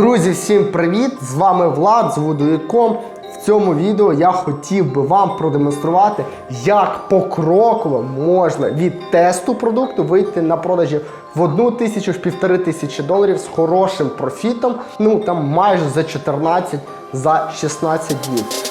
Друзі, всім привіт! З вами Влад з Водоїком. В цьому відео я хотів би вам продемонструвати, як покроково можна від тесту продукту вийти на продажі в одну тисячу в півтори тисячі доларів з хорошим профітом. Ну там майже за 14 за 16 днів.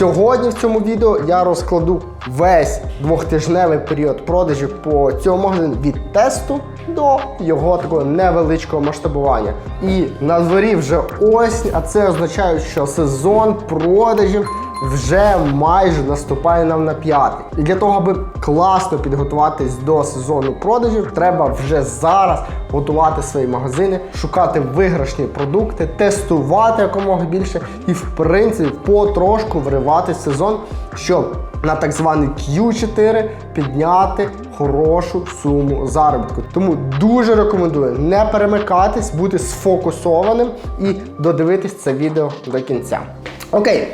Сьогодні в цьому відео я розкладу весь двохтижневий період продажів по цьому магазину від тесту до його такого невеличкого масштабування. І на дворі вже осінь, а це означає, що сезон продажів вже майже наступає нам на п'ятий. І для того, аби класно підготуватись до сезону продажів, треба вже зараз готувати свої магазини, шукати виграшні продукти, тестувати якомога більше і, в принципі, потрошку вривати сезон, щоб на так званий Q4 підняти хорошу суму заробітку. Тому дуже рекомендую не перемикатись, бути сфокусованим і додивитись це відео до кінця. Окей.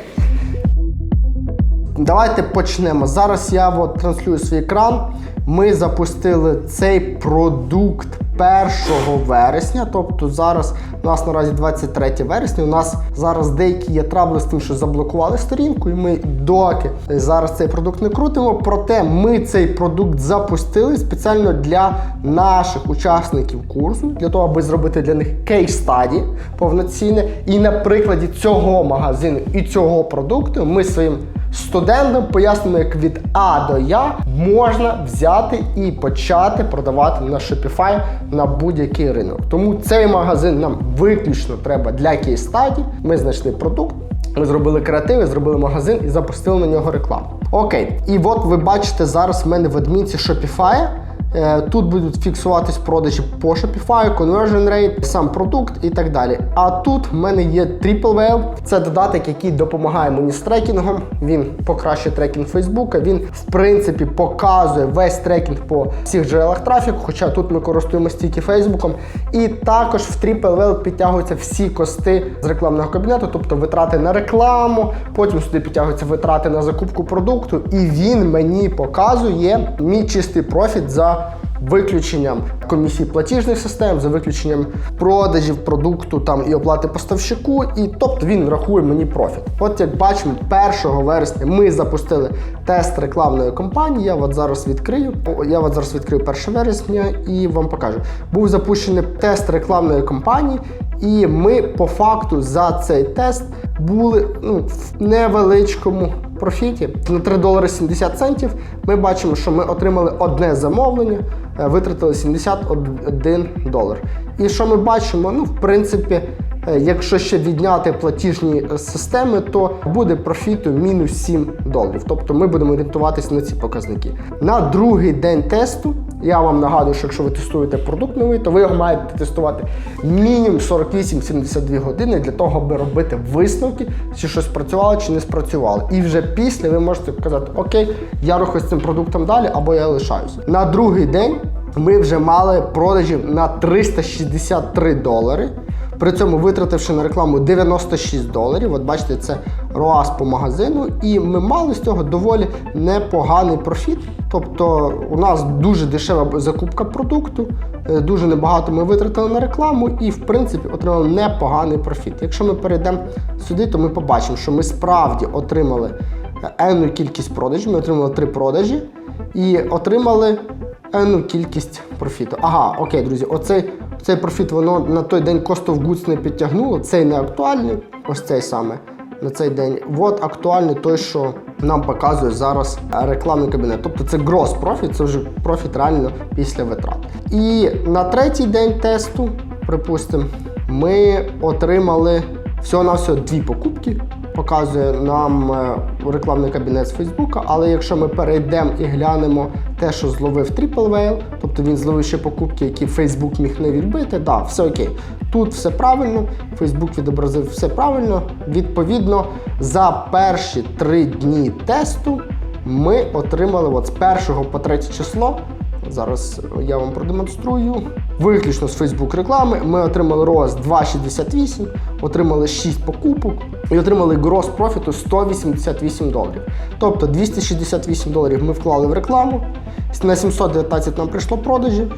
Давайте почнемо. Зараз я от транслюю свій екран. Ми запустили цей продукт 1 вересня. Тобто зараз у нас наразі 23 вересня. У нас зараз деякі є трабли з тим, що заблокували сторінку, і ми доки зараз цей продукт не крутимо. Проте ми цей продукт запустили спеціально для наших учасників курсу, для того, аби зробити для них кейс-стаді повноцінне. І на прикладі цього магазину і цього продукту ми своїм студентам пояснимо, як від А до Я можна взяти і почати продавати на Shopify на будь-який ринок. Тому цей магазин нам виключно треба для кейс-стаді. Ми знайшли продукт. Ми зробили креативи, зробили магазин і запустили на нього рекламу. Окей, і от ви бачите зараз в мене в адмінці Shopify. Е, Тут будуть фіксуватись продажі по Shopify, conversion rate, сам продукт і так далі. А тут в мене є Triple Whale. Це додаток, який допомагає мені з трекінгом. Він покращує трекінг Фейсбука. Він, в принципі, показує весь трекінг по всіх джерелах трафіку, хоча тут ми користуємося тільки Фейсбуком. І також в Triple Whale підтягуються всі кости з рекламного кабінету, тобто витрати на рекламу, потім сюди підтягуються витрати на закупку продукту, і він мені показує мій чистий профіт за виключенням комісій платіжних систем, за виключенням продажів продукту там і оплати поставщику, і тобто він рахує мені профіт. От як бачимо, 1 вересня ми запустили тест рекламної кампанії. Я от зараз відкрию. Я от зараз відкрию 1 вересня і вам покажу. Був запущений тест рекламної кампанії, і ми по факту за цей тест були ну, в невеличкому профіті. На 3 долари 70 центів ми бачимо, що ми отримали одне замовлення, витратили 71 долар. І що ми бачимо? Ну, в принципі, якщо ще відняти платіжні е, системи, то буде профіту мінус 7 доларів. Тобто ми будемо орієнтуватися на ці показники. На другий день тесту я вам нагадую, що якщо ви тестуєте продукт новий, то ви його маєте тестувати мінімум 48-72 години для того, аби робити висновки, чи щось спрацювало, чи не спрацювало. І вже після ви можете казати, окей, я рухаюсь цим продуктом далі, або я лишаюся. На другий день ми вже мали продажів на 363 долари. При цьому витративши на рекламу 96 доларів, от бачите, це ROAS по магазину, і ми мали з цього доволі непоганий профіт. Тобто у нас дуже дешева закупка продукту, е, дуже небагато ми витратили на рекламу і, в принципі, отримали непоганий профіт. Якщо ми перейдемо сюди, то ми побачимо, що ми справді отримали енну кількість продажів, ми отримали три продажі і отримали енну кількість профіту. Ага, окей, друзі, оцей. Цей профіт воно на той день Cost of Goods не підтягнуло, цей не актуальний, ось цей саме на цей день. От актуальний той, що нам показує зараз рекламний кабінет. Тобто це gross профіт, це вже профіт реально після витрат. І на третій день тесту, припустимо, ми отримали всього-навсього дві покупки. Показує нам е, рекламний кабінет з Фейсбука, але якщо ми перейдемо і глянемо те, що зловив Triple Whale, тобто він зловив ще покупки, які Facebook міг не відбити, да, все окей. Тут все правильно, Facebook відобразив все правильно. Відповідно, за перші три дні тесту ми отримали от з 1 по 3 число. Зараз я вам продемонструю. Виключно з Facebook реклами ми отримали ROAS 2,68, отримали 6 покупок і отримали грос профіту 188 доларів. Тобто 268 доларів ми вклали в рекламу, на 719 нам прийшло продажів,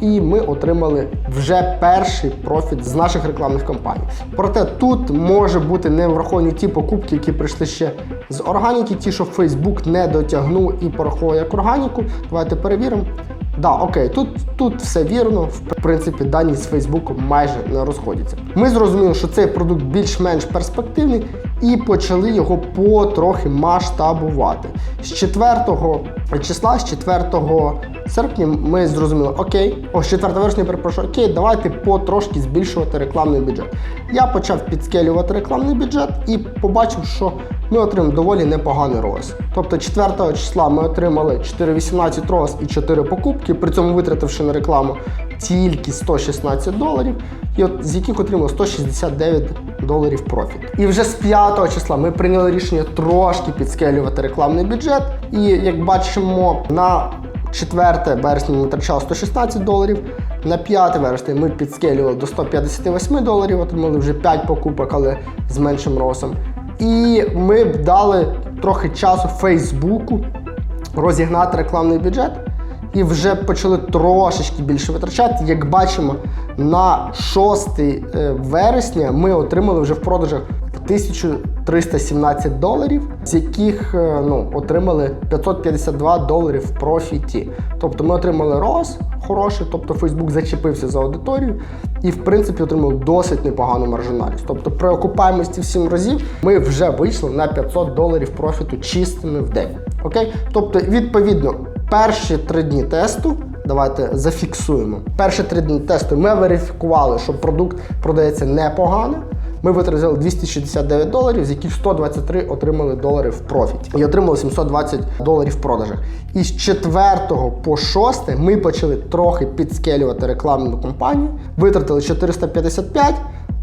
і ми отримали вже перший профіт з наших рекламних кампаній. Проте тут може бути не враховані ті покупки, які прийшли ще з органіки, ті, що Facebook не дотягнув і порахував як органіку. Давайте перевіримо. Да, окей, тут, тут все вірно. В принципі, дані з Фейсбуку майже не розходяться. Ми зрозуміли, що цей продукт більш-менш перспективний, і почали його потрохи масштабувати. З 4 числа, з 4 серпня, ми зрозуміли, окей, о, з 4 вересня, перепрошую, окей, давайте потрошки збільшувати рекламний бюджет. Я почав підскелювати рекламний бюджет і побачив, що ми отримали доволі непоганий рост. Тобто 4 числа ми отримали 4,18 рост і 4 покупки, при цьому витративши на рекламу тільки 116 доларів, і от з яких отримали 169 доларів профіт. І вже з 5 числа ми прийняли рішення трошки підскелювати рекламний бюджет. І як бачимо, на 4 березня ми витрачали 116 доларів. На 5 вересня ми підскелювали до 158 доларів, отримали вже 5 покупок, але з меншим росом. І ми б дали трохи часу Фейсбуку розігнати рекламний бюджет і вже почали трошечки більше витрачати. Як бачимо, на 6 е, вересня ми отримали вже в продажах 1317 доларів, з яких е, ну, отримали 552 долари в профіті. Тобто ми отримали роз хороший, тобто Facebook зачепився за аудиторію і, в принципі, отримали досить непогану маржинальність. Тобто при окупаємості в 7 разів ми вже вийшли на 500 доларів профіту чистими в день. Окей? Тобто, відповідно, перші три дні тесту. Давайте зафіксуємо. Перші три дні тесту ми верифікували, що продукт продається непогано. Ми витратили 269 доларів, з яких 123 отримали долари в профіті. І отримали 720 доларів в продажах. І з 4 по 6 ми почали трохи підскелювати рекламну кампанію. Витратили 455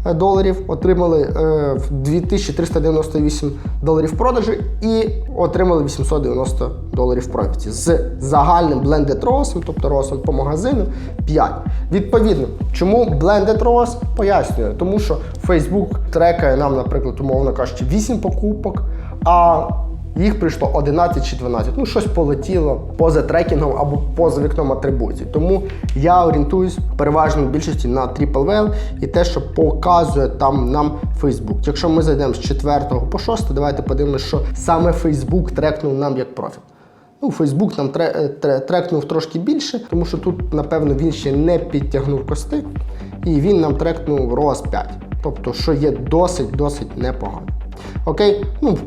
доларів, отримали е, 2398 доларів продажі і отримали 890 доларів профіті з загальним blended ROAS, тобто ROAS по магазину 5. Відповідно, чому blended ROAS? Пояснюю, тому що Facebook трекає нам, наприклад, умовно кажучи, 8 покупок, а їх прийшло 11 чи 12. Ну, щось полетіло поза трекінгом або поза вікном атрибуції. Тому я орієнтуюсь переважно в більшості на Triple Whale і те, що показує там нам Facebook. Якщо ми зайдемо з 4 по 6, давайте подивимося, що саме Facebook трекнув нам як профіт. Ну, Facebook нам тре, трекнув трошки більше, тому що тут, напевно, він ще не підтягнув кости, і він нам трекнув ROAS 5. Тобто, що є досить-досить непогано. Окей, ну,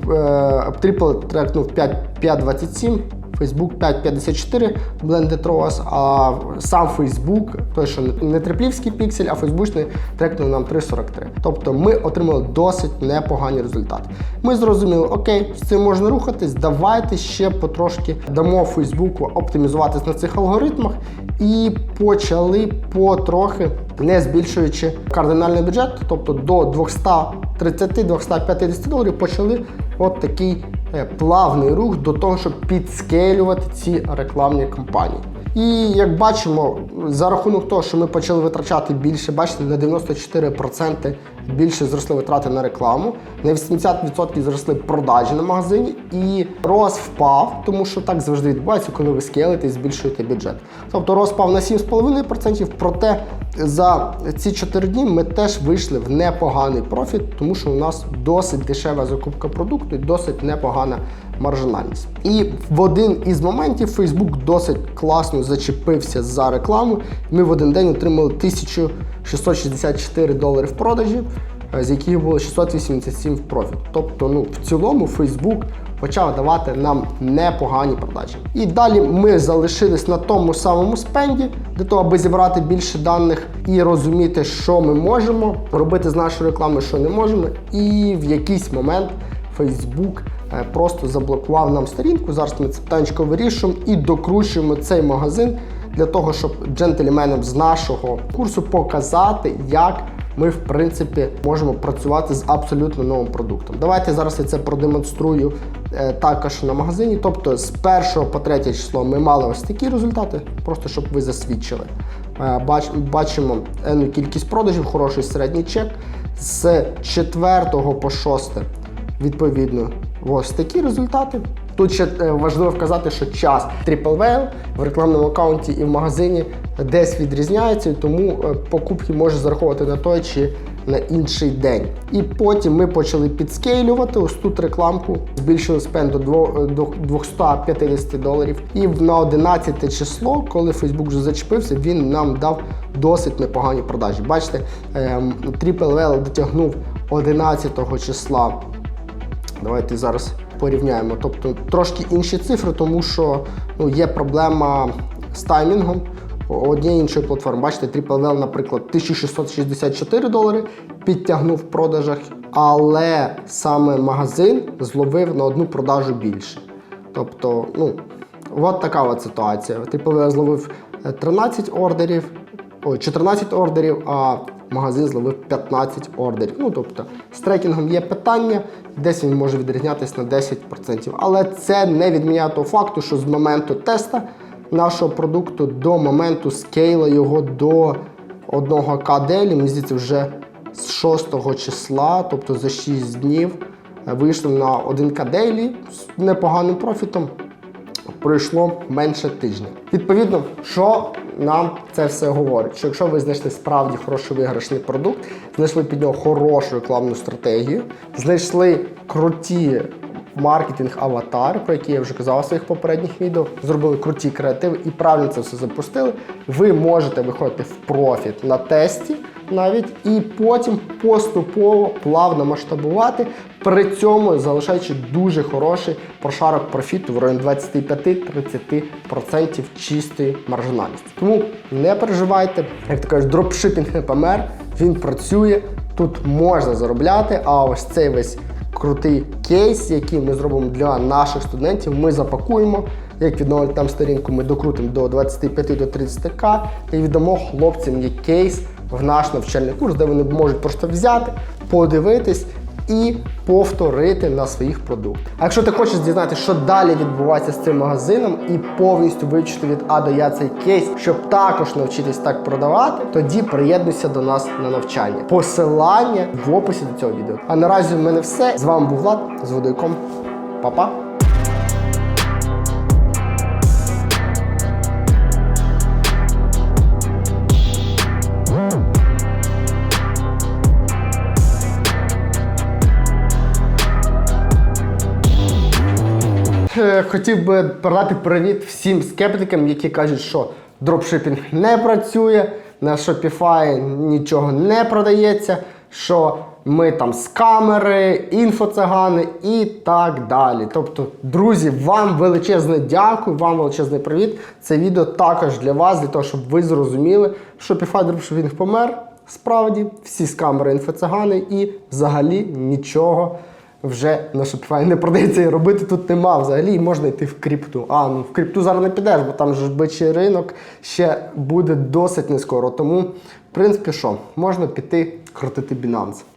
Triple трекнув 5.27, Facebook 5.54 Blended ROAS, а сам Facebook, той, що не триплівський піксель, а фейсбучний трекнув нам 3.43. Тобто ми отримали досить непогані результати. Ми зрозуміли, окей, з цим можна рухатись, давайте ще потрошки дамо Фейсбуку оптимізуватись на цих алгоритмах і почали потрохи, не збільшуючи кардинальний бюджет, тобто до 230-250 доларів, почали от такий е, плавний рух до того, щоб підскелювати ці рекламні кампанії. І як бачимо, за рахунок того, що ми почали витрачати більше, бачите, на 94% більше зросли витрати на рекламу, на 80% зросли продажі на магазині, і рост впав, тому що так завжди відбувається, коли ви скелите і збільшуєте бюджет. Тобто рост впав на 7,5%, проте за ці 4 дні ми теж вийшли в непоганий профіт, тому що у нас досить дешева закупка продукту і досить непогана маржинальність. І в один із моментів Facebook досить класно зачепився за рекламу. Ми в один день отримали 1664 долари в продажі, з яких було 687 в профіт. Тобто, ну в цілому Facebook почав давати нам непогані продажі. І далі ми залишились на тому самому спенді, для того, аби зібрати більше даних і розуміти, що ми можемо робити з нашою рекламою, що не можемо. І в якийсь момент Facebook е, просто заблокував нам сторінку. Зараз ми це питання вирішуємо і докручуємо цей магазин для того, щоб джентльменам з нашого курсу показати, як ми, в принципі, можемо працювати з абсолютно новим продуктом. Давайте зараз я це продемонструю е, також на магазині. Тобто з 1 по 3 число ми мали ось такі результати, просто щоб ви засвідчили. Е, бач, бачимо кількість продажів, хороший середній чек. З 4 по 6 відповідно ось такі результати. Тут ще е, важливо вказати, що час Triple Whale в рекламному аккаунті і в магазині десь відрізняється, тому е, покупки може зараховувати на той чи на інший день. І потім ми почали підскейлювати. Ось тут рекламку збільшили спен до 250 доларів. І на 11 число, коли Facebook вже зачепився, він нам дав досить непогані продажі. Бачите, ем, Triple Whale дотягнув 11 числа Давайте зараз порівняємо. Тобто трошки інші цифри, тому що ну, є проблема з таймінгом однієї іншої платформи. Бачите, TripleWell, наприклад, 1664 долари підтягнув в продажах, але саме магазин зловив на одну продажу більше. Тобто, ну, от така от ситуація. TripleWell зловив е, 13 ордерів, ой, 14 ордерів, а магазин зловив 15 ордерів. Ну, тобто, з трекінгом є питання, десь він може відрізнятися на 10%. Але це не відміняє того факту, що з моменту теста нашого продукту до моменту скейла його до 1К делі, мені здається, вже з 6 числа, тобто за 6 днів, е, вийшли на 1К делі з непоганим профітом пройшло менше тижня. Відповідно, що нам це все говорить? Що якщо ви знайшли справді хороший виграшний продукт, знайшли під нього хорошу рекламну стратегію, знайшли круті маркетинг аватар, про які я вже казав у своїх попередніх відео, зробили круті креативи і правильно це все запустили, ви можете виходити в профіт на тесті навіть і потім поступово плавно масштабувати, при цьому залишаючи дуже хороший прошарок профіту в районі 25-30% чистої маржинальності. Тому не переживайте, як то кажуть, дропшипінг не помер, він працює, тут можна заробляти, а ось цей весь крутий кейс, який ми зробимо для наших студентів, ми запакуємо. Як відновити там сторінку, ми докрутимо до 25 до 30к і віддамо хлопцям є кейс в наш навчальний курс, де вони можуть просто взяти, подивитись і повторити на своїх продуктах. А якщо ти хочеш дізнатися, що далі відбувається з цим магазином, і повністю вивчити від А до Я цей кейс, щоб також навчитись так продавати, тоді приєднуйся до нас на навчання. Посилання в описі до цього відео. А наразі в мене все. З вами був Влад з водойком. Па-па! Хотів би передати привіт всім скептикам, які кажуть, що дропшипінг не працює, на Shopify нічого не продається, що ми там скамери, інфоцигани і так далі. Тобто, друзі, вам величезне дякую, вам величезний привіт. Це відео також для вас, для того, щоб ви зрозуміли, що Shopify дропшипінг помер. Справді, всі скамери інфоцигани і взагалі нічого вже на Shopify не продається і робити тут нема взагалі, можна йти в крипту. А, ну в крипту зараз не підеш, бо там ж бичий ринок ще буде досить не скоро. Тому, в принципі, що, можна піти крутити Binance.